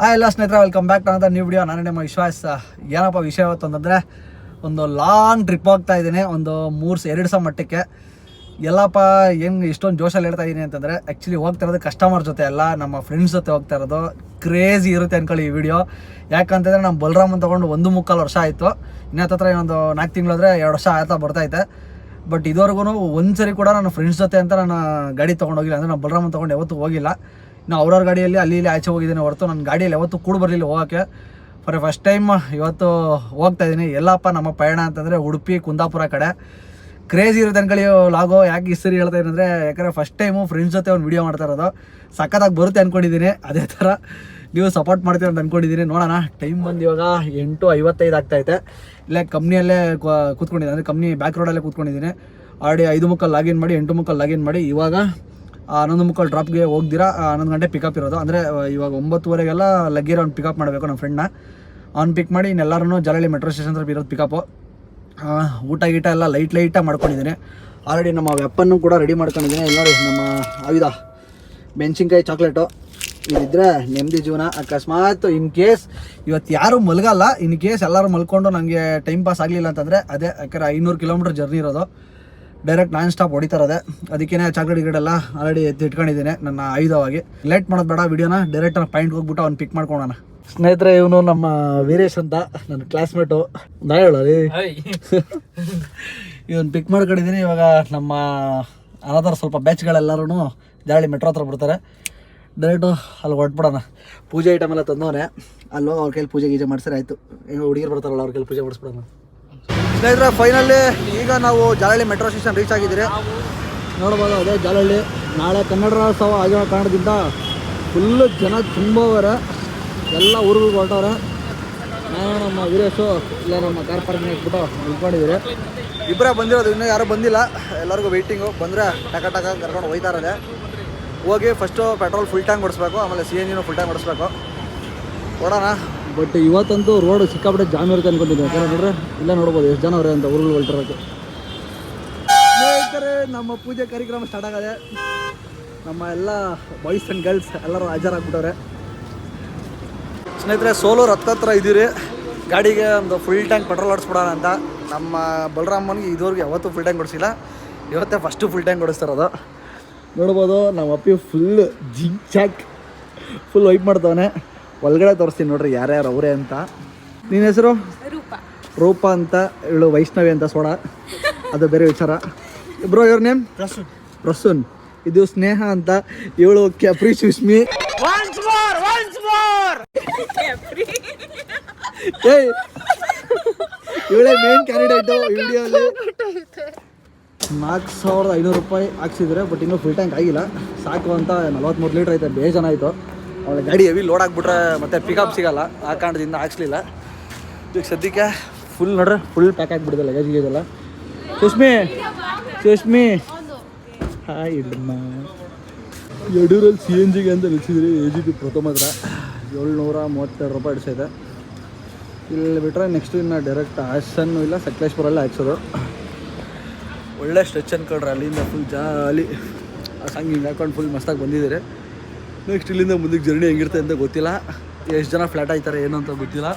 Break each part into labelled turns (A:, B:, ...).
A: Hi ಎಲ್ಲ ಸ್ನೇಹಿತರೆ welcome back ಅಂತ ನ್ಯೂ ವಿಡಿಯೋ ನಾನು ನಿಮ್ಮ ವಿಶ್ವಾಸ. ಏನಪ್ಪ ವಿಷಯ ಇವತ್ತು ಅಂತಂದರೆ, ಒಂದು ಲಾಂಗ್ ಟ್ರಿಪ್ ಹೋಗ್ತಾ ಇದ್ದೀನಿ. ಒಂದು ಮೂರು ಎರಡು ಸಹ ಮಟ್ಟಕ್ಕೆ. ಎಲ್ಲಪ್ಪ ಹೆಂಗೆ ಇಷ್ಟೊಂದು ಜೋಶಲ್ಲಿ ಹೇಳ್ತಾ ಇದ್ದೀನಿ ಅಂತಂದರೆ ಆ್ಯಕ್ಚುಲಿ ಹೋಗ್ತಾ ಇರೋದು ಕಸ್ಟಮರ್ ಜೊತೆ ಅಲ್ಲ, ನಮ್ಮ ಫ್ರೆಂಡ್ಸ್ ಜೊತೆ ಹೋಗ್ತಾ ಇರೋದು. ಕ್ರೇಜಿ ಇರುತ್ತೆ ಅನ್ಕೊಳ್ಳಿ ಈ ವಿಡಿಯೋ ಯಾಕಂತಂದರೆ ನಮ್ಮ ಬಲರಾಮನ್ ತೊಗೊಂಡು ಒಂದು ಮುಕ್ಕಾಲು ವರ್ಷ ಆಯಿತು. ಇನ್ನು ಹತ್ರ ಇನ್ನೊಂದು ನಾಲ್ಕು ತಿಂಗಳಾದರೆ ಎರಡು ವರ್ಷ ಆಯ್ತಾ ಬರ್ತೈತೆ ಬಟ್ ಇದುವರೆಗೂ ಒಂದು ಸರಿ ಕೂಡ ನನ್ನ ಫ್ರೆಂಡ್ಸ್ ಜೊತೆ ಅಂತ ನಾನು ಗಾಡಿ ತೊಗೊಂಡೋಗಿಲ್ಲ ಅಂದರೆ ನಾನು ಬಲರಾಮನ್ ತೊಗೊಂಡು ಯಾವತ್ತೂ ಹೋಗಿಲ್ಲ. ಇನ್ನು ಅವ್ರವ್ರ ಗಾಡಿಯಲ್ಲಿ ಅಲ್ಲಿ ಇಲ್ಲಿ ಆಚೆ ಹೋಗಿದ್ದೀನಿ ಹೊರತು ನನ್ನ ಗಾಡಿಯಲ್ಲಿ ಯಾವತ್ತು ಕೂಡ ಬರಲಿಲ್ಲ ಹೋಗೋಕ್ಕೆ. ಫಾರ್ ಫಸ್ಟ್ ಟೈಮ್ ಇವತ್ತು ಹೋಗ್ತಾ ಇದ್ದೀನಿ. ಎಲ್ಲಪ್ಪ, ನಮ್ಮ ಪಯಣ ಅಂತಂದರೆ ಉಡುಪಿ, ಕುಂದಾಪುರ ಕಡೆ. ಕ್ರೇಜಿ ಅನ್ಕೊಳ್ಳಿ ಲಾಗೋ. ಯಾಕೆ ಈ ಸರಿ ಹೇಳ್ತಾ ಅಂದರೆ, ಯಾಕಂದರೆ ಫಸ್ಟ್ ಟೈಮು ಫ್ರೆಂಡ್ಸ್ ಜೊತೆ ಒಂದು ವಿಡಿಯೋ ಮಾಡ್ತಾ ಇರೋದು. ಸಖತ್ತಾಗಿ ಬರುತ್ತೆ ಅಂದ್ಕೊಂಡಿದ್ದೀನಿ ಅದೇ ಥರ ನೀವು ಸಪೋರ್ಟ್ ಮಾಡ್ತೀರ ಅಂತ ಅಂದ್ಕೊಂಡಿದ್ದೀನಿ ನೋಡೋಣ. ಟೈಮ್ ಬಂದು ಇವಾಗ ಎಂಟು ಐವತ್ತೈದು ಆಗ್ತೈತೆ ಇಲ್ಲೇ ಕಂಪ್ನಿಯಲ್ಲೇ ಕೂತ್ಕೊಂಡಿದ್ದೀನಿ. ಅಂದರೆ ಕಂಪ್ನಿ ಬ್ಯಾಕ್ ರೋಡಲ್ಲೇ ಕೂತ್ಕೊಂಡಿದ್ದೀನಿ. ಆಲ್ರೆಡಿ ಐದು ಮುಕ್ಕಲ್ಲಿ ಲಾಗಿನ್ ಮಾಡಿ, ಎಂಟು ಮುಕ್ಕಲ್ಲಿ ಲಾಗಿನ್ ಮಾಡಿ. ಇವಾಗ ಹನ್ನೊಂದು ಮುಕ್ಕಾಲ್ ಡ್ರಾಪ್ಗೆ ಹೋಗ್ದಿರಾ ಹನ್ನೊಂದು ಗಂಟೆ ಪಿಕಪ್ ಇರೋದು. ಅಂದರೆ ಇವಾಗ ಒಂಬತ್ತುವರೆಗೆಲ್ಲ ಲಗ್ಗಿರೋ ಅವ್ನು ಪಿಕಪ್ ಮಾಡಬೇಕು ನಮ್ಮ ಫ್ರೆಂಡ್ನ ಅವ್ನು ಪಿಕ್ ಮಾಡಿ ಇನ್ನೆಲ್ಲರೂ ಜಲಹಳ್ಳಿ ಮೆಟ್ರೋ ಸ್ಟೇಷನ್ ಹತ್ರ ಇರೋದು ಪಿಕಪ್ಪು ಊಟ ಗೀಟ ಎಲ್ಲ ಲೈಟ್ ಲೈಟಾಗಿ ಮಾಡ್ಕೊಂಡಿದ್ದೀನಿ. ಆಲ್ರೆಡಿ ನಮ್ಮ ವೆಪ್ಪನ್ನು ಕೂಡ ರೆಡಿ ಮಾಡ್ಕೊಂಡಿದ್ದೀನಿ. ನೋಡಿ ನಮ್ಮ ಆಯುಧ ಮೆಣಸಿನ್ಕಾಯಿ ಚಾಕ್ಲೇಟು ಇದಿದ್ರೆ ನೆಮ್ಮದಿ ಜೀವನ. ಅಕಸ್ಮಾತ್ ಇನ್ ಕೇಸ್ ಇವತ್ತು ಯಾರು ಮಲಗಲ್ಲ ಇನ್ ಕೇಸ್ ಎಲ್ಲರೂ ಮಲ್ಕೊಂಡು ನನಗೆ ಟೈಮ್ ಪಾಸ್ ಆಗಲಿಲ್ಲ ಅಂತಂದರೆ, ಅದೇ, ಯಾಕಂದ್ರೆ ಐನೂರು ಕಿಲೋಮೀಟ್ರ್ ಜರ್ನಿ ಇರೋದು. ಡೈರೆಕ್ಟ್ ನಾನ್ ಸ್ಟಾಪ್ ಹೊಡಿತಾರದೆ. ಅದಕ್ಕೇನೆ ಚಾಕ್ಲೇಟ್ ಗಿಡೆಲ್ಲ ಆಲ್ರೆಡಿ ಎತ್ತಿ ಇಟ್ಕೊಂಡಿದ್ದೀನಿ ನನ್ನ ಆಯುಧವಾಗಿ. ಲೇಟ್ ಮಾಡೋದು ಬೇಡ ವಿಡಿಯೋನ ಡೈರೆಕ್ಟ್ ಪಾಯಿಂಟ್ ಹೋಗ್ಬಿಟ್ಟು ಅವ್ನು ಪಿಕ್ ಮಾಡ್ಕೊಳೋಣ. ಸ್ನೇಹಿತರೆ ಇವನು ನಮ್ಮ ವೀರೇಶ್ ಅಂತ ನನ್ನ ಕ್ಲಾಸ್ಮೇಟು ನಾ ಹೇಳಿ ಇವನ್ ಪಿಕ್ ಮಾಡ್ಕೊಂಡಿದ್ದೀನಿ ಇವಾಗ ನಮ್ಮ ಅನಾಥರ ಸ್ವಲ್ಪ ಬ್ಯಾಚ್ಗಳೆಲ್ಲರೂ ಜಾಳಿ ಮೆಟ್ರೋ ಹತ್ರ ಬಿಡ್ತಾರೆ. ಡೈರೆಕ್ಟು ಅಲ್ಲಿ ಹೊರಟ್ಬಿಡೋಣ. ಪೂಜೆ ಐಟಮ್ ಎಲ್ಲ ತಂದವನೇ. ಅಲ್ಲೋ ಅವ್ರ ಕೈಲಿ ಪೂಜೆ ಗೀಜೆ ಮಾಡಿಸ್ರೆ ಆಯಿತು. ಹೆಂಗೆ ಹುಡುಗಿರು ಬರ್ತಾರಲ್ಲ ಅವ್ರ ಕೈಲಿ ಪೂಜೆ ಮಾಡಿಸ್ಬಿಡೋಣ. ಸ್ನೇಹಿತರೆ ಫೈನಲಿ ಈಗ ನಾವು ಜಾಲಹಳ್ಳಿ ಮೆಟ್ರೋ ಸ್ಟೇಷನ್ ರೀಚ್ ಆಗಿದ್ದೀರಿ. ನೋಡ್ಬೋದು ಅದೇ ಜಾಲಹಳ್ಳಿ. ನಾಳೆ ಕನ್ನಡ ರಾಜ್ಯೋತ್ಸವ ಆಗಿರೋ ಕಾರಣದಿಂದ ಫುಲ್ಲು ಜನ ತುಂಬವರೆ. ಎಲ್ಲ ಊರುಗಳಿಗೆ ಹೊರಟವ್ರೆ. ನಾನು ನಮ್ಮ ವೀರೇಶು, ಇಲ್ಲ ನಮ್ಮ ಕಾರ್ ಪಾರ್ಕಿಂಗ್ ಇಟ್ಬಿಟ್ಟು ನಿಂತ್ಕೊಂಡಿದ್ದೀರಿ. ಇಬ್ಬರೇ ಬಂದಿರೋದು, ಇನ್ನೂ ಯಾರೂ ಬಂದಿಲ್ಲ. ಎಲ್ಲರಿಗೂ ವೆಯ್ಟಿಂಗು ಬಂದರೆ ಟಕ ಟಕ ಕರ್ಕೊಂಡು ಹೋಯ್ತಾ ಹೋಗಿ ಫಸ್ಟು ಪೆಟ್ರೋಲ್ ಫುಲ್ ಟ್ಯಾಂಕ್ ಕೊಡಿಸ್ಬೇಕು ಆಮೇಲೆ ಸಿ ಎನ್ ಜಿನೂ ಫುಲ್ ಟ್ಯಾಂಕ್ ಕೊಡಿಸ್ಬೇಕು ನೋಡೋಣ ಬಟ್ ಇವತ್ತಂತೂ ರೋಡ್ ಸಿಕ್ಕಾಪಟ್ಟೆ ಜಾಮ್ ಇರುತ್ತೆ ಅನ್ಕೊಂಡಿದ್ದೀನಿ. ಯಾಕಂದ್ರೆ ನೋಡ್ರೆ, ಇಲ್ಲ ನೋಡ್ಬೋದು, ಎಷ್ಟು ಜನ ಅವ್ರೆ ಅಂತ ಊರುಗಳು ಹೊರಟಿರೋಕ್ಕೆ ಸ್ನೇಹಿತರೆ, ನಮ್ಮ ಪೂಜೆ ಕಾರ್ಯಕ್ರಮ ಸ್ಟಾರ್ಟ್ ಆಗದೆ ನಮ್ಮ ಎಲ್ಲ ಬಾಯ್ಸ್ ಆ್ಯಂಡ್ ಗರ್ಲ್ಸ್ ಎಲ್ಲರೂ ಹಾಜರಾಗ್ಬಿಟ್ಟವ್ರೆ. ಸ್ನೇಹಿತರೆ, ಸೋಲೋ ಹತ್ತತ್ರ ಇದ್ದೀರಿ. ಗಾಡಿಗೆ ಒಂದು ಫುಲ್ ಟ್ಯಾಂಕ್ ಪೆಟ್ರೋಲ್ ಹೊಡಿಸ್ಬಿಡೋಣ ಅಂತ. ನಮ್ಮ ಬಲರಾಮನ್ಗೆ ಇದುವರೆಗೆ ಯಾವತ್ತೂ ಫುಲ್ ಟ್ಯಾಂಕ್ ಕೊಡಿಸಿಲ್ಲ ಇವತ್ತೇ ಫಸ್ಟು ಫುಲ್ ಟ್ಯಾಂಕ್ ಕೊಡಿಸ್ತಾರದು ನೋಡ್ಬೋದು, ನಮ್ಮ ಅಪ್ಪಿ ಫುಲ್ ಜಿಗ್ ಚಾಕ್ ಫುಲ್ ವೈಪ್ ಮಾಡ್ತವನೆ. ಒಳಗಡೆ ತೋರಿಸ್ತೀನಿ ನೋಡ್ರಿ ಯಾರ್ಯಾರು ಅವರೇ ಅಂತ. ನಿನ್ನ ಹೆಸರು?
B: ರೂಪ.
A: ರೂಪ ಅಂತ ಇವಳು ವೈಷ್ಣವಿ ಅಂತ ಸೋಡ. ಅದು ಬೇರೆ ವಿಚಾರ. ಇಬ್ರು ಇವ್ರ ನೇಮ್? ಪ್ರಸೂನ್. ಪ್ರಸೂನ್. ಇದು ಸ್ನೇಹ ಅಂತ ಇವಳು ಕ್ಯಾಪ್ರಿ ಸುಷ್ಮಿ ಏಯ್! ಇವಳೇ ಮೇನ್ ಕ್ಯಾಂಡಿಡೇಟು ವಿಡಿಯೋಲಿ ನಾಲ್ಕು ಸಾವಿರದ ಐನೂರು ರೂಪಾಯಿ ಹಾಕ್ಸಿದ್ರೆ ಬಟ್ ಇನ್ನೂ ಫುಲ್ ಟ್ಯಾಂಕ್ ಆಗಿಲ್ಲ. ಸಾಕು ಅಂತ ನಲ್ವತ್ತ್ಮೂರು ಲೀಟ್ರ್ ಐತೆ ಬೇಜಾನ ಆಯಿತು ಗಾಡಿ ಹೆವಿ ಲೋಡ್ ಆಗಿಬಿಟ್ರೆ ಮತ್ತೆ ಪಿಕಪ್ ಸಿಗಲ್ಲ. ಆ ಕಾರಣದಿಂದ ಹಾಕ್ಸ್ಲಿಲ್ಲ. ಈಗ ಸದ್ಯಕ್ಕೆ ಫುಲ್ ನೋಡ್ರೆ ಫುಲ್ ಪ್ಯಾಕ್ ಆಗಿಬಿಡಿದೆ ಲಗೇಜ್ ಗೀಜೆಲ್ಲ ಸುಷ್ಮಿ ಸುಷ್ಮಿ. ಹಾಯ್ ಇಡಮ್ಮ ಯಡೂರಲ್ಲಿ ಸಿ ಎನ್ ಜಿಗೆ ಅಂತ ನಿಲ್ಸಿದ್ರಿ ಎ ಜಿ ಪಿ ಪ್ರಥಮ ಹತ್ರ. ಏಳ್ನೂರ ಮೂವತ್ತೆರಡು ರೂಪಾಯಿ ಇಡಿಸೈತೆ ಇಲ್ಲಿ ಬಿಟ್ಟರೆ ನೆಕ್ಸ್ಟ್ ಇನ್ನು ಡೈರೆಕ್ಟ್ ಹಾಸನ್ನು ಇಲ್ಲ, ಸಕಲೇಶ್ಪುರಲ್ಲೇ ಹಾಕ್ಸೋದು. ಒಳ್ಳೆ ಸ್ಟ್ರೆಚ್ ಅನ್ಕೊಳ್ರಿ ಅಲ್ಲಿಂದ ಫುಲ್ ಜಾಲಿ. ಸಾಂಗ್ ಹಿಂಗೆ ಹಾಕೊಂಡು ಫುಲ್ ಮಸ್ತಾಗಿ ಬಂದಿದ್ದೀರಿ. ನೆಕ್ಸ್ಟ್ ಇಲ್ಲಿಂದ ಮುಂದಕ್ಕೆ ಜರ್ನಿ ಹೆಂಗಿರುತ್ತೆ ಅಂತ ಗೊತ್ತಿಲ್ಲ. ಎಷ್ಟು ಜನ ಫ್ಲಾಟ್ ಆಯ್ತಾರೆ, ಏನು ಅಂತ ಗೊತ್ತಿಲ್ಲ.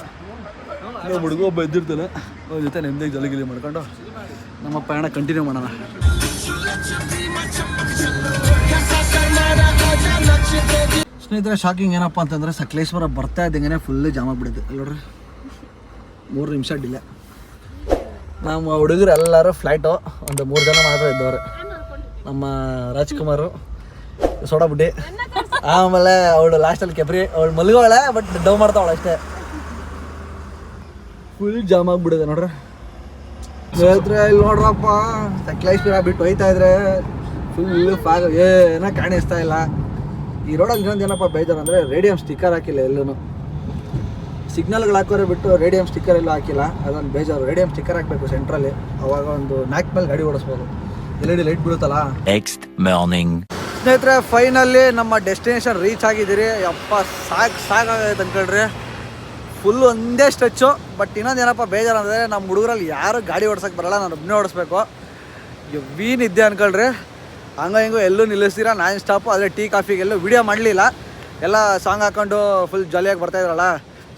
A: ನಾವು ಹುಡುಗ ಒಬ್ಬ ಎದ್ದಿರ್ತಾನೆ. ಅವ್ರ ಜೊತೆ ನೆಮ್ಮದಿಗೆ ಜಲಗಿಲಿ ಮಾಡ್ಕೊಂಡು ನಮ್ಮ ಪ್ರಯಾಣ ಕಂಟಿನ್ಯೂ ಮಾಡೋಣ. ಸ್ನೇಹಿತರೆ ಶಾಕಿಂಗ್ ಏನಪ್ಪ ಅಂತಂದರೆ ಸಕಲೇಶ್ವರ ಬರ್ತಾ ಇದ್ದಂಗೆ ಫುಲ್ ಜಾಮ್ ಅಲ್ಲಿ ನೋಡ್ರಿ. ಮೂರು ನಿಮಿಷ ಡಿಲೆ ನಮ್ಮ ಹುಡುಗರು ಎಲ್ಲರೂ ಫ್ಲೈಟು ಒಂದು ಮೂರು ಜನ ಮಾತ್ರ ಇದ್ದವ್ರೆ. ನಮ್ಮ ರಾಜ್ಕುಮಾರು ಸೋಡಾ ಬುಡ್ಡಿ ಆಮೇಲೆ ಅವಳು ಲಾಸ್ಟಲ್ಲಿ ಕೆಬ್ರಿ, ಅವಳು ಮಲ್ಗೋಳೆ ಬಟ್ ಡವ್ ಮಾಡ್ತಾವಳ ಅಷ್ಟೇ. ಫುಲ್ ಜಾಮ್ ಆಗ್ಬಿಡಿದೆ ನೋಡ್ರಿ. ಹೇಳ್ತಾರೆ ಇಲ್ಲಿ ನೋಡ್ರಪ್ಪ ಸಕಲೇಶ್ವರ ಬಿಟ್ಟು ಹೋಯ್ತಾ ಇದ್ರೆ ಫುಲ್ ಫಾಗ್ ಏನೋ ಕಾಣಿಸ್ತಾ ಇಲ್ಲ. ಈ ರೋಡಲ್ಲಿ ಇನ್ನೊಂದು ಏನಪ್ಪ ಬೇಜಾರು ಅಂದರೆ ರೇಡಿಯಂ ಸ್ಟಿಕ್ಕರ್ ಹಾಕಿಲ್ಲ ಎಲ್ಲೂ ಸಿಗ್ನಲ್ಗಳು ಹಾಕೋರೆ ಬಿಟ್ಟು ರೇಡಿಯಂ ಸ್ಟಿಕ್ಕರ್ ಎಲ್ಲ ಹಾಕಿಲ್ಲ. ಅದೊಂದು ಬೇಜಾರು. ರೇಡಿಯಂ ಸ್ಟಿಕ್ಕರ್ ಹಾಕಬೇಕು ಸೆಂಟ್ರಲ್ಲಿ ಅವಾಗ ಒಂದು ನಾಲ್ಕು ಮೇಲೆ ಗಾಡಿ ಓಡಿಸ್ಬೋದು. L E D light ಬೀಳುತ್ತಲ್ಲ?
C: Next morning.
A: ಸ್ನೇಹಿತರೆ ಫೈನಲ್ಲಿ ನಮ್ಮ ಡೆಸ್ಟಿನೇಷನ್ ರೀಚ್ ಆಗಿದ್ದೀರಿ. ಅಪ್ಪ ಸಾಕು ಸಾಕಾಗೈತೆ ಅಂದ್ಕೊಳ್ರಿ ಫುಲ್ ಒಂದೇ ಸ್ಟ್ರೆಚ್ಚು ಬಟ್ ಇನ್ನೊಂದು ಏನಪ್ಪ, ಬೇಜಾರು ಅಂದರೆ ನಮ್ಮ ಹುಡುಗರಲ್ಲಿ ಯಾರು ಗಾಡಿ ಓಡಿಸೋಕೆ ಬರಲ್ಲ, ನಾನು ಒಬ್ಬನೇ ಓಡಿಸ್ಬೇಕು. ವೀನ್ ಇದ್ದೆ ಅನ್ಕೊಳ್ರಿ ಹಂಗ ಹಿಂಗೋ ಎಲ್ಲೂ ನಿಲ್ಲಿಸ್ತೀರಾ? ನಾನ್ ಸ್ಟಾಪು ಆದರೆ ಟೀ ಕಾಫಿಗೆಲ್ಲೂ ವೀಡಿಯೋ ಮಾಡಲಿಲ್ಲ. ಎಲ್ಲ ಸಾಂಗ್ ಹಾಕೊಂಡು ಫುಲ್ ಜಾಲಿಯಾಗಿ ಬರ್ತಾ ಇದ್ರಲ್ಲ.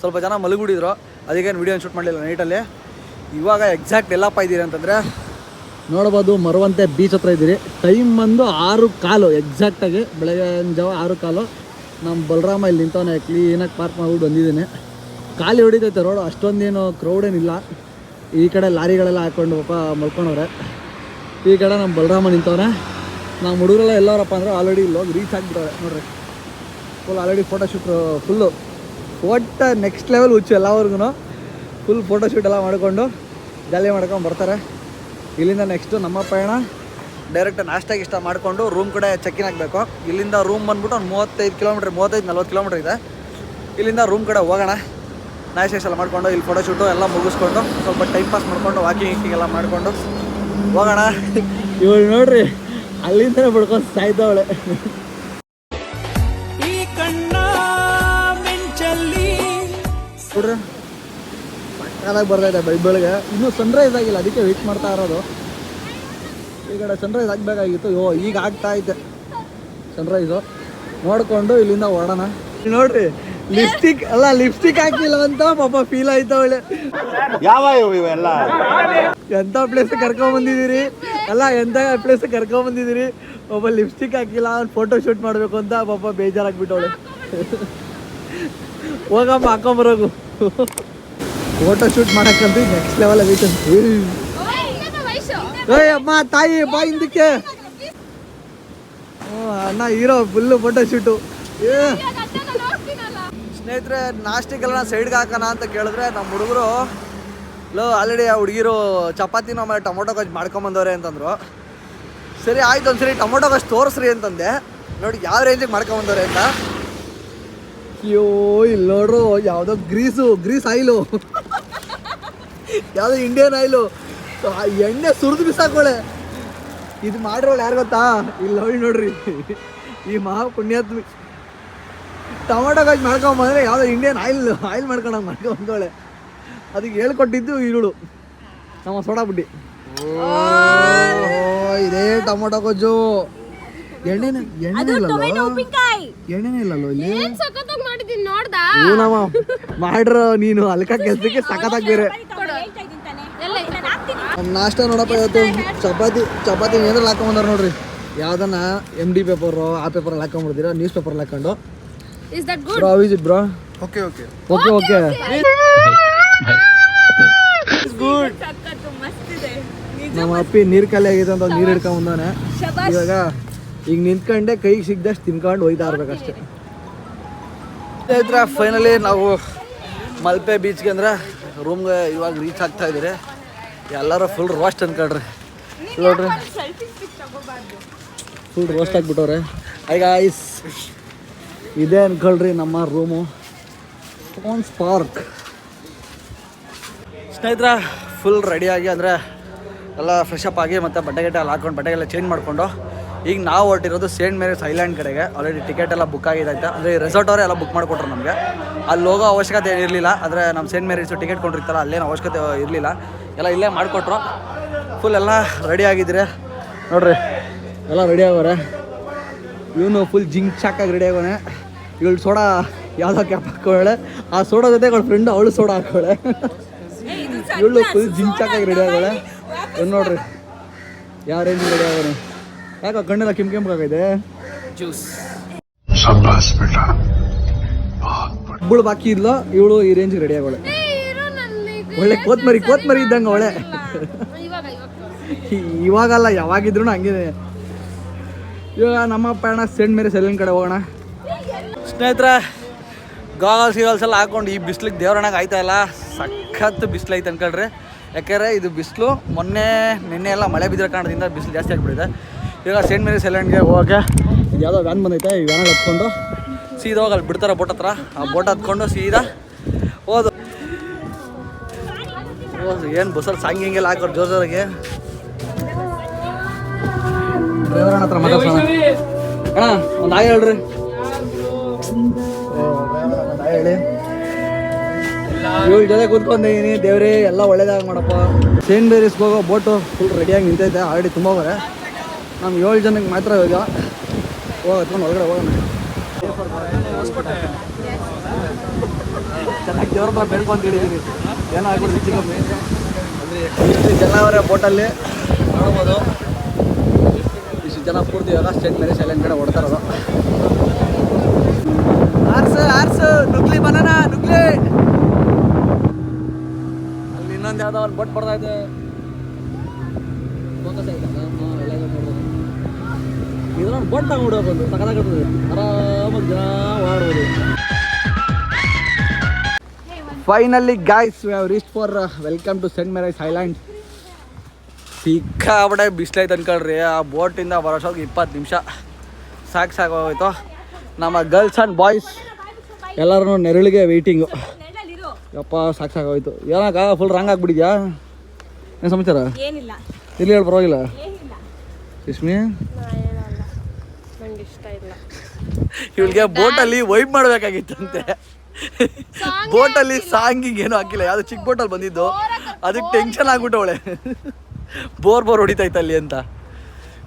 A: ಸ್ವಲ್ಪ ಜನ ಮಲಗಿಬಿಟ್ಟಿದ್ರು. ಅದಕ್ಕೇನು ವೀಡಿಯೋ ಶೂಟ್ ಮಾಡಲಿಲ್ಲ ನೈಟಲ್ಲಿ ಇವಾಗ ಎಕ್ಸಾಕ್ಟ್ ಎಲ್ಲಪ್ಪ ಇದ್ದೀರಿ ಅಂತಂದರೆ ನೋಡ್ಬೋದು ಮರುವಂತೆ ಬೀಚ್ ಹತ್ರ ಇದ್ದೀರಿ. ಟೈಮ್ ಬಂದು ಆರು ಕಾಲು ಎಕ್ಸಾಕ್ಟಾಗಿ ಬೆಳಗಿನ ಜಾವ ಆರು ಕಾಲು. ನಮ್ಮ ಬಲರಾಮ ಇಲ್ಲಿ ನಿಂತವನೆ ಕ್ಲೀನಾಗಿ ಪಾರ್ಕ್ ಮಾಡ್ಬಿಟ್ಟು ಬಂದಿದ್ದೀನಿ. ಖಾಲಿ ಹೊಡಿತೈತೆ ರೋಡು ಅಷ್ಟೊಂದೇನು ಕ್ರೌಡ್ ಏನಿಲ್ಲ. ಈ ಕಡೆ ಲಾರಿಗಳೆಲ್ಲ ಹಾಕೊಂಡು ಪಾಪ ಮಲ್ಕೊಂಡವ್ರೆ. ಈ ಕಡೆ ನಮ್ಮ ಬಲರಾಮ ನಿಂತವನೆ. ನಮ್ಮ ಹುಡುಗರೆಲ್ಲ ಎಲ್ಲವರಪ್ಪ ಅಂದ್ರೆ ಆಲ್ರೆಡಿ ಇಲ್ಲಿ ಹೋಗಿ ರೀಚ್ ಆಗಿಬಿಟ್ಟವ್ರೆ, ನೋಡ್ರಿ. ಫುಲ್ ಆಲ್ರೆಡಿ ಫೋಟೋಶೂಟ್ ಫುಲ್ಲು ಒಟ್ಟು ನೆಕ್ಸ್ಟ್ ಲೆವೆಲ್ ಹುಚ್ಚು ಎಲ್ಲವ್ರಿಗೂ ಫುಲ್ ಫೋಟೋಶೂಟ್ ಎಲ್ಲ ಮಾಡಿಕೊಂಡು ಜಾಲಿ ಮಾಡ್ಕೊಂಡು ಬರ್ತಾರೆ. ಇಲ್ಲಿಂದ ನೆಕ್ಸ್ಟು ನಮ್ಮ ಪಯಣ ಡೈರೆಕ್ಟ್ ನಾಷ್ಟ ಇಷ್ಟ ಮಾಡಿಕೊಂಡು ರೂಮ್ ಕಡೆ ಚೆಕ್ಕಿನ್ ಆಗಬೇಕು. ಇಲ್ಲಿಂದ ರೂಮ್ ಬಂದ್ಬಿಟ್ಟು ಒಂದು ಮೂವತ್ತೈದು ಕಿಲೋಮೀಟ್ರ್ ಮೂವತ್ತೈದು ನಲ್ವತ್ತು ಕಿಲೋಮೀಟ್ರ್ ಇದೆ. ಇಲ್ಲಿಂದ ರೂಮ್ ಕಡೆ ಹೋಗೋಣ. ನಾಷ್ಟ ಎಲ್ಲ ಮಾಡಿಕೊಂಡು ಇಲ್ಲಿ ಫೋಟೋಶೂಟು ಎಲ್ಲ ಮುಗಿಸ್ಕೊಂಡು ಸ್ವಲ್ಪ ಟೈಮ್ ಪಾಸ್ ಮಾಡಿಕೊಂಡು ವಾಕಿಂಗ್ ಗೀಕಿಂಗ್ ಎಲ್ಲ ಮಾಡಿಕೊಂಡು ಹೋಗೋಣ. ಇವಳು ನೋಡ್ರಿ ಅಲ್ಲಿಂದ ಬಿಡ್ಕೊಂಡು ಸಾಯ್ತವಳೆ
B: ಈ ಕಣ್ಣ ಮಿಂಚಲ್ಲಿ
A: ನೋಡ್ರಿ. ಸಕ್ಕದಾಗಿ ಇದೆ ಬೆಳ್ ಬೆಳಗ್ಗೆ ಇನ್ನೂ ಸನ್ರೈಸ್ ಆಗಿಲ್ಲ ಅದಕ್ಕೆ ವೆಯ್ಟ್ ಮಾಡ್ತಾ ಇರೋದು. ಈ ಕಡೆ ಸನ್ರೈಸ್ ಆಗಬೇಕಾಗಿತ್ತು. ಯೋ ಈಗ ಆಗ್ತಾ ಐತೆ ಸನ್ರೈಸು ನೋಡಿಕೊಂಡು ಇಲ್ಲಿಂದ ಹೊರಡೋಣ ನೋಡ್ರಿ ಲಿಪ್ಸ್ಟಿಕ್ ಅಲ್ಲ ಲಿಪ್ಸ್ಟಿಕ್ ಹಾಕಿಲ್ಲ ಅಂತ ಪಾಪ ಫೀಲ್ ಆಯ್ತವಳೆ
C: ಯಾವ ಇವೆಲ್ಲ?
A: ಎಂಥ ಪ್ಲೇಸ್ ಕರ್ಕೊಂಡ್ ಬಂದಿದ್ದೀರಿ? ಅಲ್ಲ ಎಂಥ ಪ್ಲೇಸ್ ಕರ್ಕೊಂಡ್ ಬಂದಿದ್ದೀರಿ? ಒಬ್ಬ ಲಿಪ್ಸ್ಟಿಕ್ ಹಾಕಿಲ್ಲ ಅವ್ನು ಫೋಟೋ ಶೂಟ್ ಮಾಡಬೇಕು ಅಂತ ಪಾಪ ಬೇಜಾರಾಗ್ಬಿಟ್ಟವಳೆ. ಹೋಗಮ್ಮ ಹಾಕೊಂಬರೋಗು ಫೋಟೋ ಶೂಟ್ ಮಾಡಕ್ಕಂತ ನೆಕ್ಸ್ಟ್ ಲೆವೆಲ್ ಆಗೈತೆ ಏಯ್. ಅಮ್ಮ ತಾಯಿ ಬಾ ಹಿಂದಕ್ಕೆ. ಅಣ್ಣ ಹೀರೋ ಫುಲ್ಲು ಫೋಟೋ ಶೂಟು ಏ. ಸ್ನೇಹಿತರೆ ಎಲ್ಲ ಸೈಡ್ಗೆ ಹಾಕೋಣ ಅಂತ ಕೇಳಿದ್ರೆ ನಮ್ಮ ಹುಡುಗರು ಲೋ ಆಲ್ರೆಡಿ ಆ ಹುಡುಗಿರು ಚಪಾತಿನ ಆಮೇಲೆ ಟೊಮೊಟೊ ಗೊಜ್ಜು ಮಾಡ್ಕೊಂಬಂದವ್ರೆ ಅಂತಂದ್ರು. ಸರಿ ಆಯ್ತು ಒಂದ್ಸರಿ ಟೊಮೊಟೊ ಗೊಜ್ಜು ತೋರಿಸ್ರಿ ಅಂತಂದೆ. ನೋಡಿ ಯಾವ ರೇಂಜಿಗೆ ಮಾಡ್ಕೊಂಬಂದವ್ರೆ ಅಂತ. ಅಯ್ಯೋ ಇಲ್ಲಿ ನೋಡ್ರು ಯಾವುದೋ ಗ್ರೀಸು ಗ್ರೀಸ್ ಆಯಿಲು ಯಾವುದೋ ಇಂಡಿಯನ್ ಆಯಿಲು ಆ ಎಣ್ಣೆ ಸುರಿದು ಬಿಸಾಕೊಳೆ ಇದು ಮಾಡಿರೋಳು ಯಾರು ಗೊತ್ತಾ? ಇಲ್ಲಿ ನೋಡಿ ನೋಡ್ರಿ. ಈ ಮಹಾ ಪುಣ್ಯಾತ್ಮಿ ಟೊಮೊಟೊ ಗಾಜ್ ಮಾಡ್ಕೊಂಬಂದ್ರೆ ಯಾವುದೋ ಇಂಡಿಯನ್ ಆಯಿಲ್ ಆಯಿಲ್ ಮಾಡ್ಕೊಂಡು ಮಾಡ್ಕೊಂಬಂದವಳೆ ಅದಕ್ಕೆ ಹೇಳ್ಕೊಟ್ಟಿದ್ದು ಈರುಳು ನಮ್ಮ ಸೋಡಾ ಬುಡ್ಡಿ ಓ ಇದೇ ಟೊಮೊಟೊ ಗೊಜ್ಜು. ಎಣ್ಣೆನ ಎಣ್ಣೆ ಇಲ್ಲಲ್ಲೋ ಎಣ್ಣೆನೇ ಇಲ್ಲಲ್ಲ ಇಲ್ಲಿ?
D: ಏನ್ ಸಖತ್ತಾಗಿ ಮಾಡಿದೀನಿ ನೋಡ್ದಾ?
A: ಏನಮ್ಮ ಮಾಡ್ರ ನೀನು ಅಲ್ಕ ಕೆಲ್ಸಕ್ಕೆ ಸಖತ್ತಾಗಿ ಬೇರೆ. ನಾಷ್ಟ ನೋಡಪ್ಪ ಇವತ್ತು ಚಪಾತಿ ಚಪಾತಿ ಏನ್ರಲ್ಲಿ ಹಾಕೊಂಬಂದಾರ ನೋಡ್ರಿ. ಯಾವ್ದನ್ನ ಎಂ ಡಿ ಪೇಪರು ಆ ಪೇಪರಲ್ಲಿ ಹಾಕೊಂಡ್ಬಿಡ್ತೀರಾ ನ್ಯೂಸ್ ಪೇಪರ್ ಹಾಕೊಂಡು.
D: Is that good
A: bro is it bro
C: okay okay
A: okay okay
D: ಸಖತ್ತು ಮಸ್ತ್ ಇದೆ.
A: ನಮ್ಮ ಅಪ್ಪಿ ನೀರ್ ಖಾಲಿ ಆಗಿದೆ ಅಂತ ನೀರು ಹಿಡ್ಕೊಂಡ್ ಬಂದಾನೆ. ಇವಾಗ ಈಗ ನಿಂತ್ಕೊಂಡೆ ಕೈಗೆ ಸಿಗ್ದಷ್ಟು ತಿನ್ಕೊಂಡು ಹೋಯ್ತಾ ಇರ್ಬೇಕಷ್ಟೇ ಸ್ನೇಹಿತರ ಫೈನಲಿ ನಾವು ಮಲ್ಪೆ ಬೀಚ್ಗೆ ಅಂದ್ರೆ ರೂಮ್ಗೆ ಇವಾಗ ರೀಚ್ ಆಗ್ತಾ ಇದ್ದೀರಿ. ಎಲ್ಲರೂ ಫುಲ್ ರೋಸ್ಟ್ ಅನ್ಕೊಳ್ರಿ ನೋಡ್ರಿ. ಫುಲ್ ರೋಸ್ಟ್ ಆಗಿಬಿಟ್ಟವ್ರೆ. ಐ ಗಾಯ್ಸ್ ಇದೇ ಅನ್ಕೊಳ್ರಿ ನಮ್ಮ ರೂಮು ಸ್ಪಾರ್ಕ್ ಪಾರ್ಕ್ ಸ್ನೇಹಿತರ ಫುಲ್ ರೆಡಿಯಾಗಿ ಅಂದರೆ ಎಲ್ಲ ಫ್ರೆಶ್ ಅಪ್ ಆಗಿ ಮತ್ತು ಬಟ್ಟೆ ಗಿಟ್ಟೆ ಎಲ್ಲ ಹಾಕೊಂಡು ಬಟ್ಟೆಗೆಲ್ಲ ಚೇಂಜ್ ಮಾಡಿಕೊಂಡು ಈಗ ನಾವು ಹೊರಟಿರೋದು ಸೇಂಟ್ ಮೇರಿಸ್ ಐಲ್ಯಾಂಡ್ ಕಡೆಗೆ. ಆಲ್ರೆಡಿ ಟಿಕೆಟ್ ಎಲ್ಲ ಬುಕ್ ಆಗಿದೆ ಅಂತ. ಅಂದರೆ ರೆಸಾರ್ಟ್ ಅವರೇ ಎಲ್ಲ ಬುಕ್ ಮಾಡಿಕೊಟ್ರು ನಮಗೆ. ಅಲ್ಲಿ ಹೋಗೋ ಅವಶ್ಯಕತೆ ಇರಲಿಲ್ಲ. ಆದರೆ ನಮ್ಮ ಸೇಂಟ್ ಮೇರಿಸ್ ಟಿಕೆಟ್ ಕೊಟ್ಟಿರ್ತಾರೆ ಅಲ್ಲೇನು ಅವಶ್ಯಕತೆ ಇರಲಿಲ್ಲ. ಎಲ್ಲ ಇಲ್ಲೇ ಮಾಡಿಕೊಟ್ರು. ಫುಲ್ ಎಲ್ಲ ರೆಡಿ ಆಗಿದ್ದೀರಿ. ನೋಡ್ರಿ ಎಲ್ಲ ರೆಡಿ ಆಗೋರೆ ಇವನು ಫುಲ್ ಜಿಂಕ್ ಚಾಕಾಗಿ ರೆಡಿ ಆಗೋನೆ ಇವಳು ಸೋಡಾ ಯಾವುದೋ ಕ್ಯಾಪ್ ಹಾಕೋಳೆ ಆ ಸೋಡಾ ಜೊತೆ ಅವಳ ಫ್ರೆಂಡ್ ಅವಳು ಸೋಡಾ ಹಾಕೋಳೆ ಇವಳು ಫುಲ್ ಜಿಂಕ್ ಚಾಕಾಗಿ ರೆಡಿ ಆಗೋಳೆ ಇವ್ನು ನೋಡ್ರಿ. ಯಾವ ರೇಂಜ್ ರೆಡಿ ಆಗೋನೆ ಯಾಕೋ ಕಣ್ಣೆಲ್ಲ ಕೆಂಪು ಕೆಂಪಾಗೈತೆ ಜ್ಯೂಸ್ ಒಬ್ಬಳು ಬಾಕಿ ಇಲ್ಲ ಇವಳು ಈ ರೇಂಜ್ ರೆಡಿ ಆಗೋಳೆ. ಒಳ್ಳೆ ಕೋತ್ಮರಿ ಕೋತ್ಮರಿ ಇದ್ದಂಗೆ
D: ಇವಾಗ
A: ಇವಾಗಲ್ಲ ಯಾವಾಗಿದ್ರು ಹಂಗಿದೆ ಇವಾಗ ನಮ್ಮ ಪಯಣ ಸೆಂಟ್ ಮೇರೆ ಸೆಲೆನ್ ಕಡೆ ಹೋಗೋಣ. ಸ್ನೇಹಿತರ ಗಾಗಲ್ಸ್ ಗೀಗಲ್ಸ್ ಎಲ್ಲ ಹಾಕೊಂಡು ಈ ಬಿಸ್ಲಿಗೆ ದೇವ್ರಣಾಗ ಆಯ್ತಾ ಇಲ್ಲ? ಸಖತ್ ಬಿಸ್ಲೈತೆ ಐತೆ ಅನ್ಕೊಳ್ರಿ. ಯಾಕೆಂದರೆ ಇದು ಬಿಸಿಲು, ಮೊನ್ನೆ ನಿನ್ನೆ ಎಲ್ಲ ಮಳೆ ಬಿದ್ದಿರೋ ಕಾರಣದಿಂದ ಬಿಸಿಲು ಜಾಸ್ತಿ ಆಗಿಬಿಟ್ಟಿದೆ. ಈಗ ಸೇಂಟ್ ಮೇರಿ ಸೆಲೆಂಡ್ಗೆ ಹೋಗೋಕೆ ಇದು ಯಾವುದೋ ವ್ಯಾನ್ ಬಂದೈತೆ, ಈ ವ್ಯಾನಲ್ಲಿ ಹತ್ಕೊಂಡು ಸೀದಾ ಹೋಗಿ ಅಲ್ಲಿ ಬಿಡ್ತಾರೆ ಬೋಟ್ ಹತ್ರ. ಆ ಬೋಟ್ ಹತ್ಕೊಂಡು ಸೀದಾ ಹೋದು. ಏನು ಬಸ್ಸಲ್ಲಿ ಸಾಂಗ್ ಹಿಂಗೆಲ್ಲ ಹಾಕೋರು ಜೋರ್ ಜೋರಿಗೆ. ಅಣ್ಣ, ಒಂದು ಆಯ್ ಹೇಳ್ರಿ. ಹೇಳಿ. ಏಳು ಜೊತೆ ಕೂತ್ಕೊಂಡಿದ್ದೀನಿ ದೇವ್ರಿ, ಎಲ್ಲ ಒಳ್ಳೇದಾಗ ಮಾಡಪ್ಪ. ಸೇನ್ ಬೇರಿಸ್ಗೆ ಹೋಗೋ ಬೋಟು ಫುಲ್ ರೆಡಿಯಾಗಿ ನಿಂತೈತೆ ಆಲ್ರೆಡಿ ತುಂಬ ಬರ ನಮ್ಮ ಏಳು ಜನಕ್ಕೆ ಮಾತ್ರ ಇವಾಗ ಹೋಗಿ ಹತ್ಕೊಂಡು ಒಳಗಡೆ ಹೋಗೋಣ. ಚೆನ್ನಾಗಿ ದೇವ್ರ ಹತ್ರ ಬೆಳ್ಕೊಂತ ಹೇಳಿದೀನಿ ಏನೋ ಕಮ್ಮಿ. ಇಷ್ಟು ಜನ ಅವರೇ ಬೋಟಲ್ಲಿ ನೋಡ್ಬೋದು. ಇಷ್ಟು ಜನ ಪೂರ್ತಿ ಇವಾಗ ಸ್ಟೇಟ್ ಮೇಲೆ ಸೈಲೆಂಟ್ ಕಡೆ ಹೊಡ್ತಾರದು ಆರ್ಸು ಆರ್ಸು, ನುಗ್ಲಿ, ಬನಾನ, ನುಗ್ಲಿ. ಇನ್ನೊಂದು ಯಾವ್ದೋ ಒಂದು ಬೋಟ್ ಬರ್ತಾ ಇದೆ. Focus ಆಯ್ತಾ? ಹಾ, ಎಲ್ಲ ಇದೆ ನೋಡ್ಬೋದು. ಇದ್ರೊಂದು ಬೋಟ್ ತಗೊಂಡ್ಬಿಡೋ ಬಂದು ಸಕಲಾಗಿರ್ತದೆ ಆರಾಮಾಗಿ ಜನ ಓಡಾಡ್ಬೋದು finally guys we have reach for welcome to saint Mary's island ಸಿಕ್ಕಾಬಿಟ್ಟೆ ಬಿಸಿಲೈತೆ ಅನ್ಕೊಳ್ರಿ ಆ ಬೋಟಿಂದ ಬರೋಷ್ಟೊತ್ತಿಗೆ ಇಪ್ಪತ್ತು ನಿಮಿಷ. ಸಾಕು ಹೋಯಿತು ನಮ್ಮ ಗರ್ಲ್ಸ್ ಆ್ಯಂಡ್ ಬಾಯ್ಸ್ ಎಲ್ಲರೂ ನೆರಳಿಗೆ ವೆಯ್ಟಿಂಗು ಯಪ್ಪ ಸಾಕು ಸಾಕಾಗೋಯ್ತು ಏನಕ್ಕ ಫುಲ್ ರಾಂಗ್ ಆಗ್ಬಿಟ್ಟಿದ್ಯಾ? ಏನು ಸಮಾಚಾರ?
D: ಏನಿಲ್ಲ.
A: ಇಲ್ಲಿ ಹೇಳಿ ಪರವಾಗಿಲ್ಲ.
D: ಇಲ್ಲ.
A: ಇವಳಿಗೆ ಬೋಟಲ್ಲಿ ವೈಬ್ ಮಾಡಬೇಕಾಗಿತ್ತಂತೆ. ಬೋಟಲ್ಲಿ ಸಾಂಗಿಗೆ ಏನೂ ಹಾಕಿಲ್ಲ. ಯಾವ್ದು ಚಿಕ್ಕ ಬೋಟಲ್ಲಿ ಬಂದಿದ್ದು. ಅದಕ್ಕೆ ಟೆನ್ಷನ್ ಆಗ್ಬಿಟ್ಟವಳೆ. ಬೋರ್ ಬೋರ್ ಹೊಡಿತೈತೆ ಅಲ್ಲಿ ಅಂತ.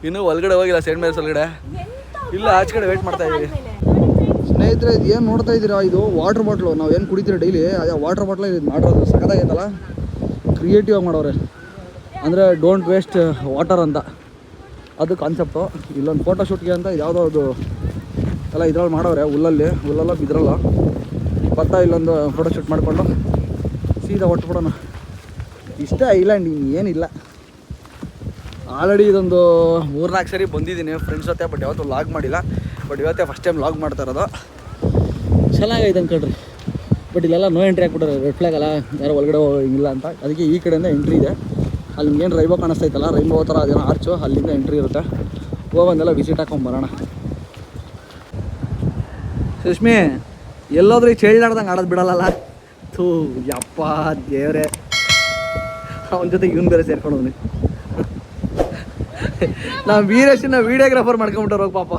A: ಇನ್ನು ಒಳಗಡೆ ಹೋಗಿಲ್ಲ ಸೆಂಟ್ ಮೇಲ್ಸ್ ಒಳಗಡೆ. ಇಲ್ಲ ಆಚೆ ಕಡೆ ವೇಟ್ ಮಾಡ್ತಾ ಇದೀವಿ. ಸ್ನೇಹಿತರೆ ಇದು ಏನು ನೋಡ್ತಾ ಇದ್ದೀರಾ? ಇದು ವಾಟರ್ ಬಾಟ್ಲು ನಾವು ಏನು ಕುಡಿತೀರ ಡೈಲಿ ಅದೇ ವಾಟರ್ ಬಾಟ್ಲ ಇದು ಮಾಡಿರೋದು ಸಖತ್ತಾಗೈತಲ್ಲ? ಕ್ರಿಯೇಟಿವ್ ಆಗಿ ಮಾಡೋರೆ ಅಂದರೆ ಡೋಂಟ್ ವೇಸ್ಟ್ ವಾಟರ್ ಅಂತ. ಅದು ಕಾನ್ಸೆಪ್ಟು ಇಲ್ಲೊಂದು ಫೋಟೋ ಶೂಟ್ಗೆ ಅಂತ ಯಾವುದೋ ಅದು ಎಲ್ಲ ಇದ್ರಲ್ಲಿ ಮಾಡೋರೆ ಹುಲ್ಲಲ್ಲಿ. ಹುಲ್ಲಲ್ಲ ಬಿದ್ರಲ್ಲ. ಭತ್ತ ಇಲ್ಲೊಂದು ಫೋಟೋ ಶೂಟ್ ಮಾಡಿಕೊಂಡು ಸೀದಾ ಹೊಟ್ಬಿಡೋಣ ಇಷ್ಟೇ ಐಲ್ಯಾಂಡ್ ಏನಿಲ್ಲ. ಆಲ್ರೆಡಿ ಇದೊಂದು ಮೂರ್ನಾಲ್ಕು ಸರಿ ಬಂದಿದ್ದೀನಿ. ಫ್ರೆಂಡ್ಸ್ ಜೊತೆ ಬಟ್ ಯಾವತ್ತೂ ಲಾಗ್ ಮಾಡಿಲ್ಲ. ಬಟ್ ಇವತ್ತೇ ಫಸ್ಟ್ ಟೈಮ್ ಲಾಗ್ ಮಾಡ್ತಾ ಇರೋದು. ಚೆನ್ನಾಗೈತೆ ಅನ್ಕೊಳ್ರಿ ಬಟ್ ಇಲ್ಲೆಲ್ಲ ನೋ ಎಂಟ್ರಿ ಹಾಕ್ಬಿಟ್ರೆ ರೆಡ್ ಫ್ಲಾಗ್ ಅಲ್ಲ, ಯಾರು ಒಳಗಡೆ ಹೋಗಿಲ್ಲ ಅಂತ. ಅದಕ್ಕೆ ಈ ಕಡೆಯಿಂದ ಎಂಟ್ರಿ ಇದೆ. ಅಲ್ಲಿ ಏನು ರೈಬೋ ಕಾಣಿಸ್ತೈತಲ್ಲ ರೈಬೋ ಥರ ಅದೇನೋ ಆರ್ಚು ಅಲ್ಲಿಂದ ಎಂಟ್ರಿ ಇರುತ್ತೆ. ಹೋಗೊಂದೆಲ್ಲ ವಿಸಿಟ್ ಹಾಕೊಂಡು ಬರೋಣ. ಸುಷ್ಮಿ, ಎಲ್ಲೋದ್ರೂ ಚೇಳ್ದಾಡ್ದಂಗೆ ಆಡೋದು ಬಿಡಲ್ಲ ಥೂ, ಯಪ್ಪ, ದೇವ್ರೆ. ಅವನ ಜೊತೆ ಇವನ್ ಬೇರೆ ಸೇರ್ಕೊಂಡವ್ನಿ ನಾವು ವೀರೇಶನ್ನ ವೀಡಿಯೋಗ್ರಾಫರ್ ಮಾಡ್ಕೊಂಬಿಟ್ಟವ್ರು ಹೋಗಿ ಪಾಪ.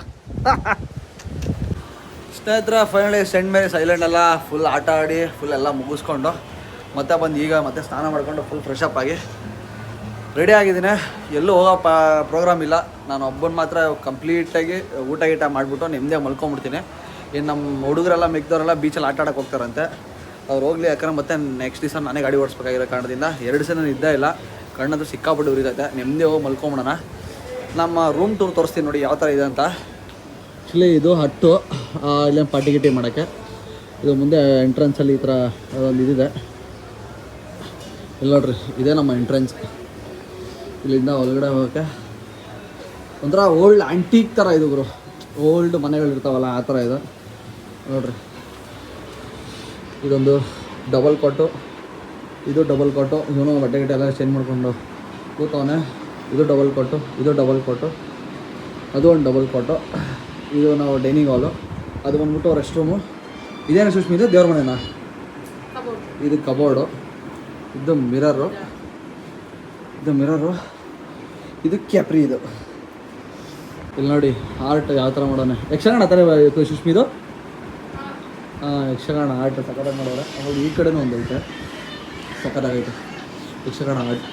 A: ಸ್ನೇಹಿತರ ಫೈನಲಿ ಸೆಂಟ್ ಮೇಲೆ ಸೈಲೆಂಟ್ ಎಲ್ಲ ಫುಲ್ ಆಟ ಆಡಿ ಫುಲ್ ಎಲ್ಲ ಮುಗಿಸ್ಕೊಂಡು, ಮತ್ತೆ ಬಂದು ಈಗ ಮತ್ತೆ ಸ್ನಾನ ಮಾಡಿಕೊಂಡು ಫುಲ್ ಫ್ರೆಶ್ ಅಪ್ ಆಗಿ ರೆಡಿ ಆಗಿದ್ದೀನಿ. ಎಲ್ಲೂ ಹೋಗೋ ಪ್ರೋಗ್ರಾಮ್ ಇಲ್ಲ. ನಾನು ಒಬ್ಬನ ಮಾತ್ರ ಕಂಪ್ಲೀಟಾಗಿ ಊಟ ಗೀಟ ಮಾಡಿಬಿಟ್ಟು ನೆಮ್ಮದಿ ಮಲ್ಕೊಂಬಿಡ್ತೀನಿ. ಇನ್ನು ನಮ್ಮ ಹುಡುಗರೆಲ್ಲ, ಮಿಕ್ದವರೆಲ್ಲ ಬೀಚಲ್ಲಿ ಆಟ ಆಡಕ್ಕೆ ಹೋಗ್ತಾರಂತೆ. ಅವ್ರು ಹೋಗ್ಲಿ ಯಾಕಂದ್ರೆ ಮತ್ತೆ ನೆಕ್ಸ್ಟ್ ದಿವಸ ನಾನೇ ಗಾಡಿ ಓಡಿಸ್ಬೇಕಾಗಿರೋ ಕಾರಣದಿಂದ ಎರಡು ನಾನು ಇದ್ದೇ ಇಲ್ಲ. ಕಣ್ಣಂದ್ರೆ ಸಿಕ್ಕಾಪಟ್ಟು ಉರಿದೈತೆ ನೆಮ್ಮದಿ ಹೋಗಿ ಮಲ್ಕೊಂಬಿಡೋಣ. ನಮ್ಮ ರೂಮ್ ಟೂರ್ ತೋರಿಸ್ತೀನಿ ನೋಡಿ ಯಾವ ಥರ ಇದೆ ಅಂತ. ಆ್ಯಕ್ಚುಲಿ ಇದು ಹಟ್ಟು ಇಲ್ಲೇ ಪಾರ್ಟಿ ಗಿಟಿ ಮಾಡೋಕ್ಕೆ. ಇದು ಮುಂದೆ ಎಂಟ್ರೆನ್ಸಲ್ಲಿ ಈ ಥರ ಒಂದು ಇದಿದೆ. ಇಲ್ಲಿ ನೋಡ್ರಿ, ಇದೇ ನಮ್ಮ ಎಂಟ್ರೆನ್ಸ್ ಇಲ್ಲಿಂದ ಒಳಗಡೆ ಹೋಗೋಕ್ಕೆ. ಒಂಥರ ಓಲ್ಡ್ ಆಂಟೀಕ್ ಥರ ಇದು ಗುರು. ಓಲ್ಡ್ ಮನೆಗಳಿರ್ತಾವಲ್ಲ ಆ ಥರ ಇದು. ನೋಡ್ರಿ. ಇದೊಂದು ಡಬಲ್ ಕಾಟು ಇದು ಡಬಲ್ ಕಾಟು ಇವನು ಬಟ್ಟೆ ಗಿಟ್ಟೆ ಎಲ್ಲ ಚೇಂಜ್ ಮಾಡಿಕೊಂಡು ಕೂತವನೆ. ಇದು ಡಬಲ್ ಕಾಟು ಇದು ಡಬಲ್ ಕಾಟು ಅದು ಒಂದು ಡಬಲ್ ಕಾಟು ಇದು ನಾವು ಡೈನಿಂಗ್ ಹಾಲು ಅದು ಬಂದ್ಬಿಟ್ಟು ರೆಸ್ಟ್ ರೂಮು ಇದೇನು ಸುಷ್ಮಿ ಇದು ದೇವ್ರ ಮನೆನಾ? ಇದು ಕಬೋರ್ಡು ಇದು ಮಿರರು ಇದು ಮಿರರು ಇದು ಕ್ಯಾಪ್ರಿ ಇದು. ಇಲ್ಲಿ ನೋಡಿ ಆರ್ಟ್ ಯಾವ ಥರ ಮಾಡೋಣ. ಯಕ್ಷಗಾನ ಥರ ಸುಷ್ಮಿದು ಹಾಂ. ಯಕ್ಷಗಾನ ಆರ್ಟ್ ಸಕ್ಕತ್ತಾಗಿ ಮಾಡೋರೆ. ಅವ್ರು ಈ ಕಡೆನೂ ಒಂದು ಐತೆ. ಸಕ್ಕತ್ತಾಗೈತೆ ಯಕ್ಷಗಾನ ಆರ್ಟ್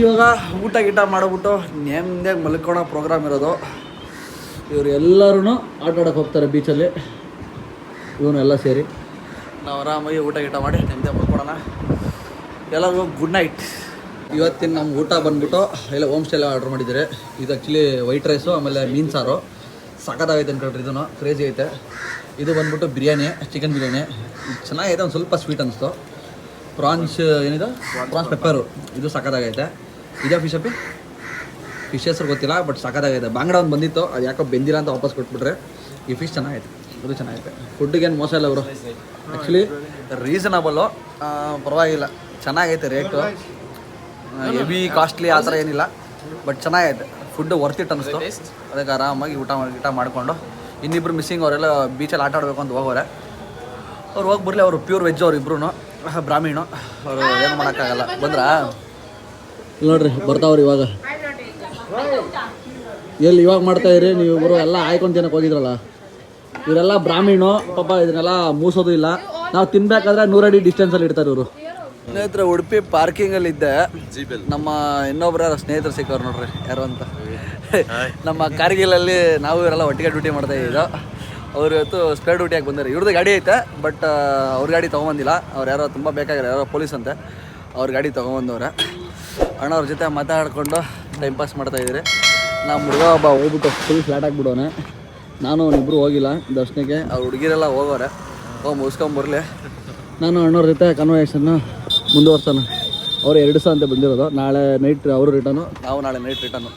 A: ಇವಾಗ ಊಟ ಗೀಟ ಮಾಡಿಬಿಟ್ಟು ನೆಮ್ಮದಿಯಾಗಿ ಮಲ್ಕೊಳೋ ಪ್ರೋಗ್ರಾಮ್ ಇರೋದು. ಇವರು ಎಲ್ಲರೂ ಆಟ ಆಡೋಕೆ ಹೋಗ್ತಾರೆ ಬೀಚಲ್ಲಿ ಇವನು ಎಲ್ಲ ಸೇರಿ. ನಾವು ಆರಾಮಾಗಿ ಊಟ ಗೀಟ ಮಾಡಿ ನೆಮ್ಮದಿಯಾಗಿ ಮಾಡ್ಕೊಡೋಣ ಎಲ್ಲರಿಗೂ ಗುಡ್ ನೈಟ್ ಇವತ್ತಿನ ನಮ್ಮ ಊಟ ಬಂದ್ಬಿಟ್ಟು ಎಲ್ಲ ಹೋಮ್ ಸ್ಟೇಲ್ ಆರ್ಡ್ರ್ ಮಾಡಿದ್ದಾರೆ. ಇದು ಆ್ಯಕ್ಚುಲಿ ವೈಟ್ ರೈಸು ಆಮೇಲೆ ಮೀನು ಸಾರು. ಸಖತ್ತಾಗೈತೆ ಅನ್ಕೊಳ್ರಿ ಇದನ್ನು ಕ್ರೇಜಿ ಐತೆ. ಇದು ಬಂದ್ಬಿಟ್ಟು ಬಿರಿಯಾನಿ ಚಿಕನ್ ಬಿರಿಯಾನಿ. ಚೆನ್ನಾಗೈತೆ ಒಂದು ಸ್ವಲ್ಪ ಸ್ವೀಟ್ ಅನಿಸ್ತು. ಪ್ರಾನ್ಸ್ ಏನಿದೆ? ಪ್ರಾನ್ಸ್ ಪೆಪ್ಪರು ಇದು ಸಖತ್ತಾಗೈತೆ. ಇದೇ ಫಿಶ್ ಅಪ್ಪಿ? ಫಿಶ್ ಹೆಸರು ಗೊತ್ತಿಲ್ಲ ಬಟ್ ಸಖತ್ತಾಗೈತೆ ಬಾಂಗ್ಡ ಒಂದು ಬಂದಿತ್ತು, ಅದು ಯಾಕೋ ಬೆಂದಿಲ್ಲ ಅಂತ ವಾಪಸ್ ಕೊಟ್ಬಿಟ್ರೆ, ಈ ಫಿಶ್ ಚೆನ್ನಾಗೈತೆ, ಅದು ಚೆನ್ನಾಗೈತೆ. ಫುಡ್ಗೇನು ಮೋಸ ಇಲ್ಲ ಅವರು ಆ್ಯಕ್ಚುಲಿ ರೀಸನಬಲ್ಲು ಪರವಾಗಿಲ್ಲ. ಚೆನ್ನಾಗೈತೆ ರೇಟು ಹೆವಿ ಕಾಸ್ಟ್ಲಿ ಆ ಥರ ಏನಿಲ್ಲ ಬಟ್ ಚೆನ್ನಾಗೈತೆ. ಫುಡ್ ವರ್ತ್ ಇಟ್ ಅನ್ನಿಸ್ತು ಅದಕ್ಕೆ ಆರಾಮಾಗಿ ಊಟ ಊಟ ಮಾಡಿಕೊಂಡು. ಇನ್ನಿಬ್ರು ಮಿಸ್ಸಿಂಗ್ ಅವರೆಲ್ಲ ಬೀಚಲ್ಲಿ ಆಟ ಆಡಬೇಕು ಅಂತ ಹೋಗೋರೆ. ಅವ್ರು ಹೋಗಿ ಬರಲಿ ಅವರು ಪ್ಯೂರ್ ವೆಜ್ ಅವ್ರು ಇಬ್ರು ಬ್ರಾಹ್ಮೀಣು. ಅವರು ಏನು ಮಾಡೋಕ್ಕಾಗಲ್ಲ. ಬಂದ್ರಾ? ನೋಡ್ರಿ, ಬರ್ತಾವ್ರಿ ಇವಾಗ. ಎಲ್ಲಿ ಇವಾಗ ಮಾಡ್ತಾ ಇದ್ರಿ ನೀವು ಇವರು ಎಲ್ಲ ಆಯ್ಕೊಂಡು ತಿನ್ನಕ್ಕೆ ಹೋಗಿದ್ರಲ್ಲ? ಇವರೆಲ್ಲ ಬ್ರಾಹ್ಮೀಣು, ಪಾಪ ಇದನ್ನೆಲ್ಲ ಮೂಸೋದು ಇಲ್ಲ. ನಾವು ತಿನ್ಬೇಕಾದ್ರೆ ನೂರಡಿ ಡಿಸ್ಟೆನ್ಸಲ್ಲಿ ಇಡ್ತಾರೆ ಇವರು. ಸ್ನೇಹಿತರೆ, ಉಡುಪಿ ಪಾರ್ಕಿಂಗಲ್ಲಿ ಇದ್ದೆ. ನಮ್ಮ ಇನ್ನೊಬ್ಬರ ಸ್ನೇಹಿತರು ಸಿಕ್ಕವ್ರು ನೋಡ್ರಿ, ಯಾರು ಅಂತ. ನಮ್ಮ ಕಾರ್ಗಿಲಲ್ಲಿ ನಾವು ಇವರೆಲ್ಲ ಒಟ್ಟಿಗೆ ಡ್ಯೂಟಿ ಮಾಡ್ತಾ ಇದ್ದು ಅವ್ರು ಇವತ್ತು ಸ್ಪೇರ್ ಡ್ಯೂಟಿಯಾಗಿ ಬಂದಾರೆ ಇವ್ರದ್ದು ಗಾಡಿ ಐತೆ ಬಟ್ ಅವ್ರ ಗಾಡಿ ತೊಗೊಂಬಂದಿಲ್ಲ. ಅವ್ರು ಯಾರೋ ತುಂಬ ಬೇಕಾಗಿರೋ ಯಾರೋ ಪೊಲೀಸ್ ಅಂತೆ. ಅವ್ರ ಗಾಡಿ ತೊಗೊಂಬಂದವ್ರೆ. ಅಣ್ಣವ್ರ ಜೊತೆ ಮಾತಾಡ್ಕೊಂಡು ಟೈಮ್ ಪಾಸ್ ಮಾಡ್ತಾ ಇದ್ದಾರೆ. ನಮ್ಮ ಹುಡುಗ ಒಬ್ಬ ಹೋಗ್ಬಿಟ್ಟು ಫುಲ್ ಫ್ಲಾಟ್ ಆಗಿಬಿಡೋನೆ. ನಾನು ಅವನಿಬ್ರು ಹೋಗಿಲ್ಲ ದರ್ಶನಕ್ಕೆ. ಅವ್ರ ಹುಡುಗಿರೆಲ್ಲ ಹೋಗೋರೆ ಹೋಗಿ ಮುಗಿಸ್ಕೊಂಬರ್ಲಿ ನಾನು ಅಣ್ಣವ್ರ ಜೊತೆ ಕನ್ವರ್ಸೇಷನ್ನು ಮುಂದುವರ್ಸೋಣ. ಅವ್ರು ಎರಡು ಸಹ ಅಂತ ಬಂದಿರೋದು. ನಾಳೆ ನೈಟ್ ಅವರು ರಿಟರ್ನು ನಾವು ನಾಳೆ ನೈಟ್ ರಿಟರ್ನು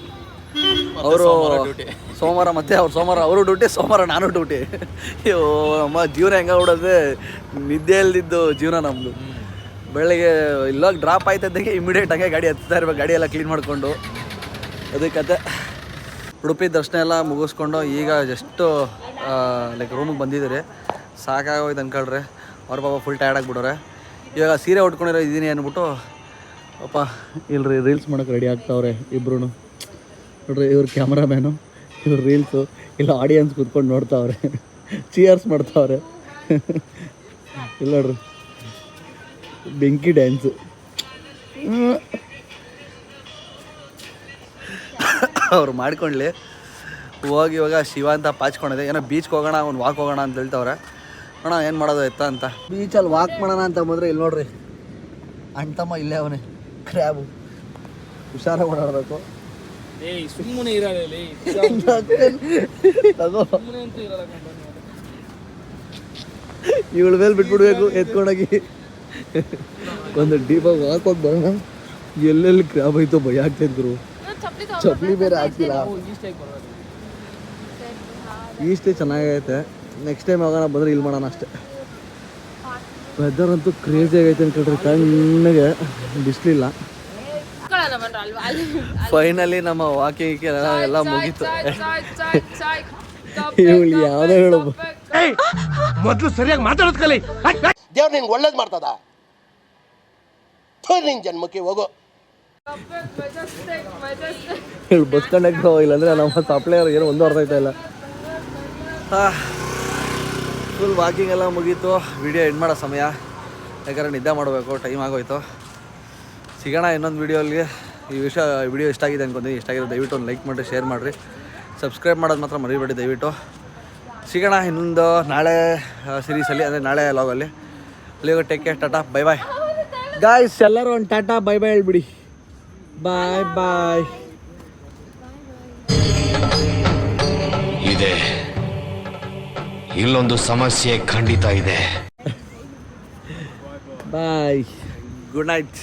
A: ಅವರು ಸೋಮವಾರ ಮತ್ತೆ ಅವ್ರು ಸೋಮವಾರ ಅವರು ಡ್ಯೂಟಿ ಸೋಮವಾರ ನಾನು ಡ್ಯೂಟಿ ಅಯ್ಯೋ ಅಮ್ಮ ಜೀವನ ಹೆಂಗ ಬಿಡೋದು ನಿದ್ದೆ ಇಲ್ದಿದ್ದು ಜೀವನ ನಮ್ಮದು ಬೆಳಗ್ಗೆ ಇಲ್ಲೋಗಿ ಡ್ರಾಪ್ ಆಯ್ತದ್ದಕ್ಕೆ ಇಮಿಡಿಯೇಟ್ ಹಂಗೆ ಗಾಡಿ ಹತ್ತಾ ಇರ್ಬೇಕು. ಗಾಡಿ ಎಲ್ಲ ಕ್ಲೀನ್ ಮಾಡಿಕೊಂಡು. ಅದೇ ಕತೆ. ಉಡುಪಿ ದರ್ಶನ ಎಲ್ಲ ಮುಗಿಸ್ಕೊಂಡು ಈಗ ಜಸ್ಟು ಲೈಕ್ ರೂಮಿಗೆ ಬಂದಿದ್ದೀರಿ. ಸಾಕಾಗೋಯ್ತು ಅನ್ಕೊಳ್ರಿ. ಅವ್ರ ಪಾಪ ಫುಲ್ ಟಯರ್ಡ್ ಆಗಿಬಿಡೋರೆ ಇವಾಗ ಸೀರೆ ಉಟ್ಕೊಂಡಿರೋ ಇದ್ದೀನಿ ಅಂದ್ಬಿಟ್ಟು ಪಾಪ ಇಲ್ರಿ ರೀಲ್ಸ್ ಮಾಡೋಕೆ ರೆಡಿ ಆಗ್ತಾವ್ರೆ ಇಬ್ರು ನೋಡ್ರಿ, ಇವ್ರ ಕ್ಯಾಮ್ರಾಮ್ಯಾನು ಇವ್ರ ರೀಲ್ಸು ಇಲ್ಲ ಆಡಿಯನ್ಸ್ ಕೂತ್ಕೊಂಡು ನೋಡ್ತಾವ್ರೆ. ಚಿಯರ್ಸ್ ಮಾಡ್ತಾವ್ರೆ. ಇಲ್ಲ ನೋಡ್ರಿ ಬೆಂಕಿ ಡ್ಯಾನ್ಸು ಅವ್ರು ಮಾಡ್ಕೊಳ್ಳಿ ಹೋಗಿ ಇವಾಗ ಶಿವ ಅಂತ ಪಾಚ್ಕೊಂಡಿದೆ. ಏನೋ ಬೀಚ್ಗೆ ಹೋಗೋಣ ಅವ್ನು ವಾಕ್ ಹೋಗೋಣ ಅಂತ ಹೇಳ್ತವ್ರೆ. ಅಣ್ಣ ಏನು ಮಾಡೋದು ಎತ್ತ ಅಂತ. ಬೀಚಲ್ಲಿ ವಾಕ್ ಮಾಡೋಣ ಅಂತ ಬಂದರೆ ಇಲ್ಲಿ ನೋಡ್ರಿ. ಅಣ್ತಮ್ಮ ಇಲ್ಲೇ ಅವನೇ. ಕ್ರ್ಯಾಬು ಹುಷಾರಾಗಿ ಓಡಾಡಬೇಕು. ಇವಳ ಮೇಲೆ ಬಿಟ್ಬಿಡ್ಬೇಕು ಎತ್ಕೊಂಡೋಗಿ. ಒಂದು ಡೀಪಾಗಿ ಹಾಕೋಗಿ ಬರೋಣ. ಎಲ್ಲೆಲ್ಲಿ ಕ್ರ್ಯಾಬ್ ಆಯ್ತು ಭಯ ಆಗ್ತಿದ್ರು
D: ಚಪ್ಪಲಿ
A: ಬೇರೆ ಹಾಕ್ತಿಲ್ಲ ಈಸ್ಟೇ ಚೆನ್ನಾಗೈತೆ. ನೆಕ್ಸ್ಟ್ ಟೈಮ್ ಹೋಗೋಣ ಬಂದ್ರೆ ಇಲ್ಲಿ ಮಾಡೋಣ ಅಷ್ಟೇ. ವೆದರ್ ಅಂತೂ ಕ್ರೇಜಿ ಆಗೈತೆ ಅನ್ಕೊಂಡ್ರಿ ಕಣ್ಣಿಗೆ ಬಿಸಿಲಿಲ್ಲ. ಫೈನಲಿ ನಮ್ಮ ವಾಕಿಂಗ್ ಎಲ್ಲ ಮುಗೀತು. ಇವ್ಳು ಯಾವುದೋ ಹೇಳು.
C: ಮೊದಲು ಸರಿಯಾಗಿ ಮಾತಾಡೋದ್ ಕಲಿ
E: ದೇವ್ರು ನಿನ್ಗೆ ಒಳ್ಳೇದು ಮಾಡ್ತದ? ನಿನ್ ಜನ್ಮಕ್ಕೆ ಹೋಗೋ.
A: ಬಸ್ ಕಂಡಕ್ಟರ್ ಇಲ್ಲಾಂದ್ರೆ ನಮ್ಮ ಸಪ್ಲೈಯರ್ ಏನೋ ಒಂದು ಅರ್ಥ ಆಯ್ತಾ ಇಲ್ಲ. ಫುಲ್ ವಾಕಿಂಗ್ ಎಲ್ಲ ಮುಗೀತು. ವಿಡಿಯೋ ಎಂಡ್ ಮಾಡೋ ಸಮಯ. ಯಾಕಂದ್ರೆ ನಿದ್ದೆ ಮಾಡಬೇಕು ಟೈಮ್ ಆಗೋಯ್ತು. ಸಿಗೋಣ ಇನ್ನೊಂದು ವಿಡಿಯೋಲ್ಲಿ ಈ ವಿಷಯ ವಿಡಿಯೋ ಇಷ್ಟ ಆಗಿದೆ ಅನ್ಕೊಂತೀನಿ. ಇಷ್ಟ ಆಗಿದೆ ದಯವಿಟ್ಟು ಒಂದು ಲೈಕ್ ಮಾಡಿರಿ ಶೇರ್ ಮಾಡಿರಿ. ಸಬ್ಸ್ಕ್ರೈಬ್ ಮಾಡೋದು ಮಾತ್ರ ಮರಿಬೇಡಿ ದಯವಿಟ್ಟು. ಸಿಗೋಣ ಇನ್ನೊಂದು ನಾಳೆ ಸೀರೀಸಲ್ಲಿ ಅಂದರೆ ನಾಳೆ ಲಾಗಲ್ಲಿ ಅಲ್ಲಿಗೆ take care tata bye bye guys ಎಲ್ಲರೂ ಒಂದು ಟಾಟಾ ಬೈ ಬಾಯ್ ಹೇಳ್ಬಿಡಿ. ಬಾಯ್ ಬಾಯ್
F: ಇದೆ. ಇಲ್ಲೊಂದು ಸಮಸ್ಯೆ ಖಂಡಿತ ಇದೆ.
A: Bye good night